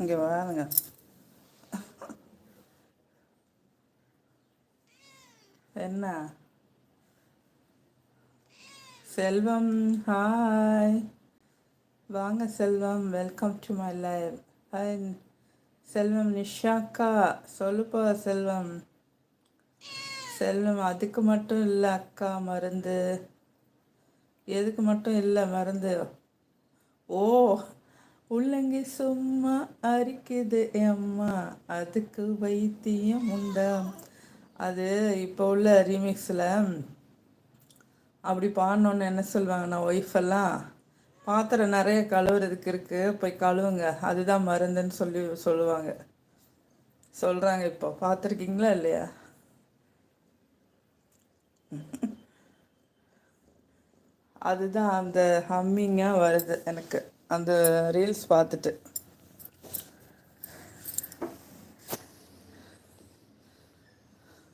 இங்கே வாருங்க என்ன? செல்வம் ஹாய் வாங்க Selvam welcome to my life hi Selvam நிஷாக்கா சொல்லுப்பா செல்வம். செல்வம் அதுக்கு மட்டும் இல்லை அக்கா மருந்து. எதுக்கு மட்டும் இல்லை மருந்து. ஓ உள்ளங்கி சும்மா அரிக்குது அம்மா. அதுக்கு வைத்தியம் உண்டா? அது இப்போ உள்ள ரீமிக்ஸில் அப்படி பாடணுன்னு என்ன சொல்லுவாங்கன்னா ஒய்ஃபெல்லாம் பாத்திரம் நிறைய கழுவுறதுக்கு இருக்குது போய் கழுவுங்க. அதுதான் மருந்துன்னு சொல்லி சொல்லுவாங்க. சொல்கிறாங்க இப்போ. பார்த்துருக்கீங்களா இல்லையா? அதுதான் அந்த ஹம்மிங்காக வருது எனக்கு. அந்த ரீல்ஸ் பார்த்துட்டு.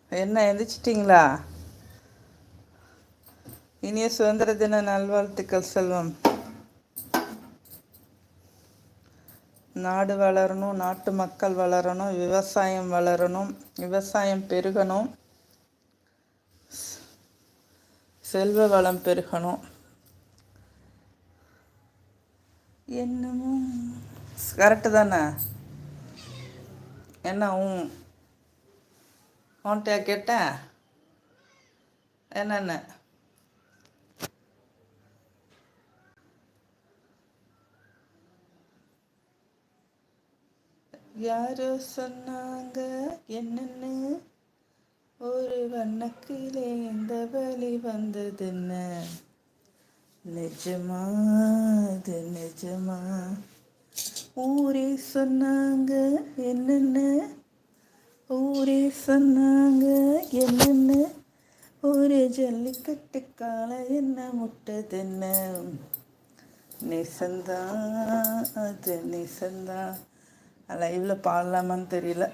என்ன எந்திரிச்சிட்டிங்களா? இனிய சுதந்திர தின நல்வாழ்த்துக்கள் செல்வம். நாடு வளரணும் நாட்டு மக்கள் வளரணும் விவசாயம் வளரணும் விவசாயம் பெருகணும் செல்வ வளம் பெருகணும். என்னமோ. கரெக்டு தானே. என்ன உன் உன்கிட்ட கேட்டேன்? என்னென்ன? யாரோ சொன்னாங்க என்னென்னு? ஒரு வண்ணக்கிலே இந்த வழி வந்ததுன்னு. நிஜமா அது நிஜமா? ஊரே சொன்னாங்க என்னென்ன? ஊரே சொன்னாங்க என்னென்ன? ஒரு ஜல்லிக்கட்டு காலை என்ன முட்டதென்ன? நிசந்தான் அது நிசந்தான் லைவில் பாடலாமான்னு தெரியல.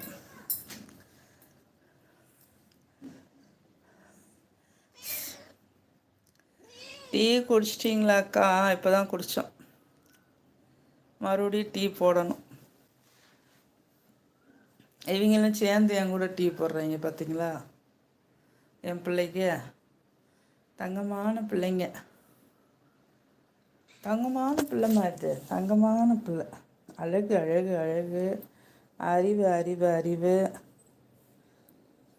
டீ குடிச்சிட்டிங்களாக்கா? இப்போ தான் குடித்தோம் மறுபடியும் டீ போடணும். இவங்களும் சேர்ந்து என் கூட டீ போடுறீங்க பார்த்தீங்களா என் பிள்ளைக்கு. தங்கமான பிள்ளைங்க. தங்கமான பிள்ளை மாதிரி. தங்கமான பிள்ளை. அழகு அழகு அழகு. அறிவு அறிவு அறிவு.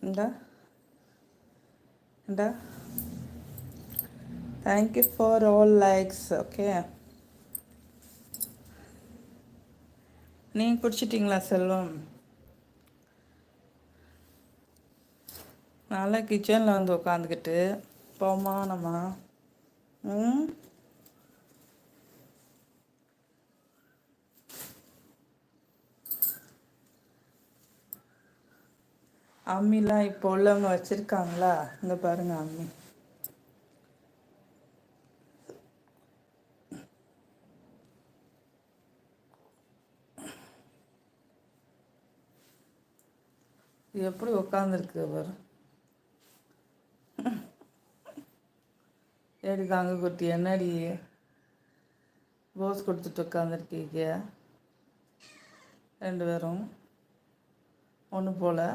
இந்தா. இந்தா. Thank you for all likes okay நீங்கள் குடிச்சிட்டிங்களா செல்வம்? நல்லா கிச்சனில் வந்து உட்காந்துக்கிட்டு போமா நம்ம. ம்? அம்மிலாம் இப்போ உள்ளவங்க வச்சுருக்காங்களா? இந்த பாருங்கள் அம்மி. எப்படி உட்காந்துருக்கு அவர் ஏடி தாங்க குட்டி என்னடி போஸ் கொடுத்துட்டு உட்காந்துருக்கீங்க ரெண்டு பேரும். ஒன்று போல்.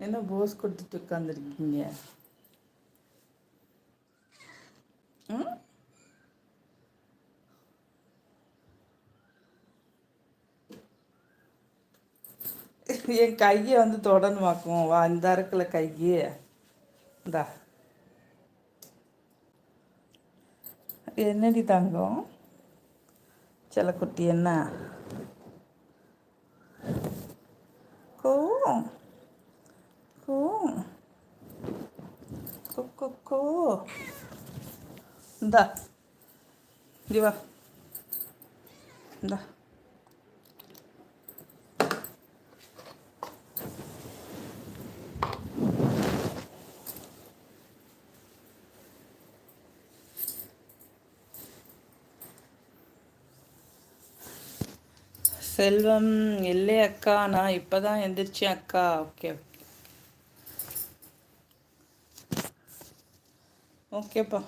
என்ன போஸ் கொடுத்துட்டு உட்காந்துருக்கீங்க ம் என் கையை வந்து தொடணுமாக்கும். வா இந்த இருக்குல்ல கையை. இந்தா. என்னடி தங்கம்? செல்லக்குட்டி என்ன? கோ கோ கோ. இந்தா. வா. இந்தா. செல்வம் இல்லை அக்கா நான் இப்போ தான் எந்திரிச்சேன் அக்கா. ஓகே. ஓகேப்பா.